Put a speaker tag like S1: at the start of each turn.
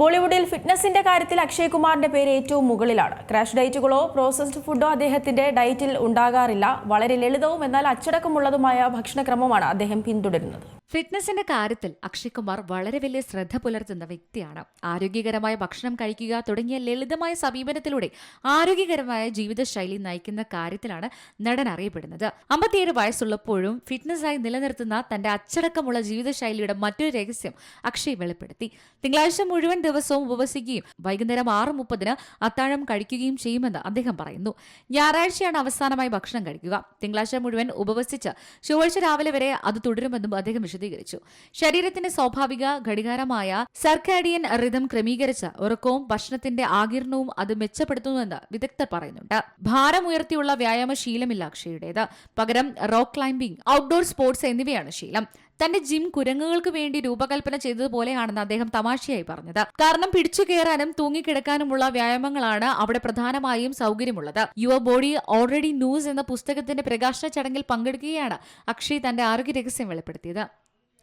S1: ബോളിവുഡിൽ ഫിറ്റ്നസിന്റെ കാര്യത്തിൽ അക്ഷയ് കുമാറിന്റെ പേര് ഏറ്റവും മുകളിലാണ്. ക്രാഷ് ഡയറ്റുകളോ പ്രോസസ്ഡ് ഫുഡോ അദ്ദേഹത്തിന്റെ ഡയറ്റിൽ ഉണ്ടാകാറില്ല. വളരെ ലളിതവും എന്നാൽ അച്ചടക്കമുള്ളതുമായ ഭക്ഷണക്രമമാണ് അദ്ദേഹം പിന്തുടരുന്നത്.
S2: ഫിറ്റ്നസിന്റെ കാര്യത്തിൽ അക്ഷയ് കുമാർ വളരെ വലിയ ശ്രദ്ധ പുലർത്തുന്ന വ്യക്തിയാണ്. ആരോഗ്യകരമായ ഭക്ഷണം കഴിക്കുക തുടങ്ങിയ ലളിതമായ സമീപനത്തിലൂടെ ആരോഗ്യകരമായ ജീവിതശൈലി നയിക്കുന്ന കാര്യത്തിലാണ് നടൻ അറിയപ്പെടുന്നത്. അമ്പത്തിയേഴ് വയസ്സുള്ളപ്പോഴും ഫിറ്റ്നസ്സായി നിലനിർത്തുന്ന തന്റെ അച്ചടക്കമുള്ള ജീവിതശൈലിയുടെ മറ്റൊരു രഹസ്യം അക്ഷയ് വെളിപ്പെടുത്തി. തിങ്കളാഴ്ച മുഴുവൻ ദിവസവും ഉപവസിക്കുകയും വൈകുന്നേരം ആറ് മുപ്പതിന് അത്താഴം കഴിക്കുകയും ചെയ്യുമെന്ന് അദ്ദേഹം പറയുന്നു. ഞായറാഴ്ചയാണ് അവസാനമായി ഭക്ഷണം കഴിക്കുക. തിങ്കളാഴ്ച മുഴുവൻ ഉപവസിച്ച് ചൊവ്വാഴ്ച രാവിലെ വരെ അത് തുടരുമെന്നും അദ്ദേഹം വിശദീകരിച്ചു. ശരീരത്തിന്റെ സ്വാഭാവിക ഘടികാരമായ സർക്കാഡിയൻ റിതം ക്രമീകരിച്ച ഉറക്കവും ഭക്ഷണത്തിന്റെ ആകിരണവും അത് മെച്ചപ്പെടുത്തുന്നുവെന്ന് വിദഗ്ധർ പറയുന്നുണ്ട്. ഭാരമുയർത്തിയുള്ള വ്യായാമ ശീലമില്ല അക്ഷയുടേത്. പകരം റോക്ക് ക്ലൈംബിംഗ് ഔട്ട്ഡോർ സ്പോർട്സ് എന്നിവയാണ് ശീലം. തന്റെ ജിം കുരങ്ങുകൾക്ക് വേണ്ടി രൂപകൽപ്പന ചെയ്തതുപോലെയാണെന്ന് അദ്ദേഹം തമാശയായി പറഞ്ഞത്. കാരണം പിടിച്ചു കയറാനും തൂങ്ങിക്കിടക്കാനുമുള്ള വ്യായാമങ്ങളാണ് അവിടെ പ്രധാനമായും സൗകര്യമുള്ളത്. യുവർ ബോഡി ഓൾറെഡി ന്യൂസ് എന്ന പുസ്തകത്തിന്റെ പ്രകാശന ചടങ്ങിൽ പങ്കെടുക്കുകയാണ് അക്ഷയ് തന്റെ ആരോഗ്യ രഹസ്യം വെളിപ്പെടുത്തിയത്.